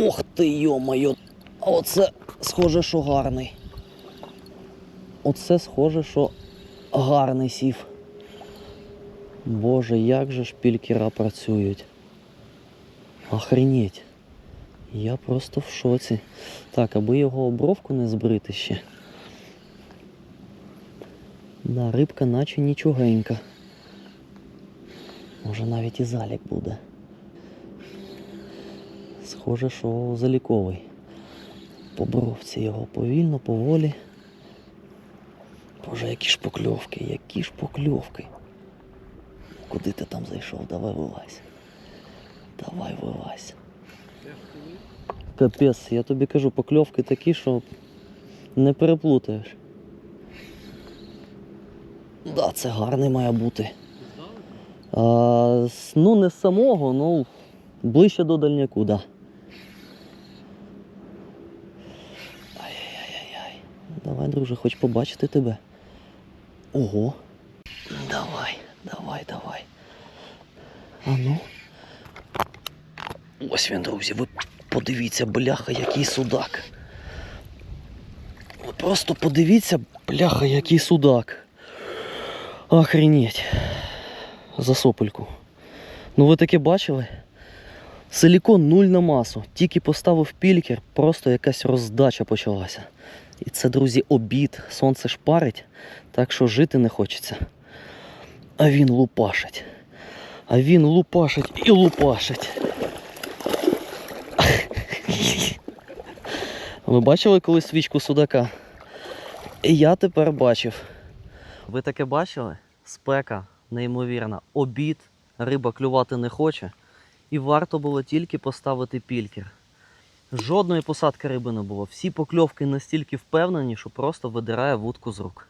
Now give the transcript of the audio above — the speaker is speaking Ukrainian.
Ох ти йо-моє. А Оце схоже, що гарний. Оце схоже, що гарний сів. Боже, як же ж пількера працюють. Охренеть. Я просто в шоці. Так, аби його обровку не збрити ще. Да, рибка наче нічогенька. Може навіть і залік буде. Схоже, що заліковий. По бровці його повільно, поволі. Боже, які ж покльовки, які ж покльовки. Куди ти там зайшов? Давай вилазь. Давай вилазь. Капець, я тобі кажу, покльовки такі, що не переплутаєш. Да, це гарний має бути. А, ну, не з самого, ну ближче до дальняку, да. Давай, друже, хоч побачити тебе. Ого. Давай, давай, давай. А ну. Ось він, друзі, ви подивіться, бляха, який судак. Ви просто подивіться, бляха, який судак. Охренеть. За сопельку. Ну ви таке бачили? Силікон нуль на масу. Тільки поставив пількер, просто якась роздача почалася. І це, друзі, обід. Сонце шпарить, так що жити не хочеться. А він лупашить. А він лупашить і лупашить. Ви бачили колись свічку судака? І я тепер бачив. Ви таке бачили? Спека неймовірна. Обід, риба клювати не хоче. І варто було тільки поставити пількер. Жодної посадки риби не було. Всі покльовки настільки впевнені, що просто видирає вудку з рук.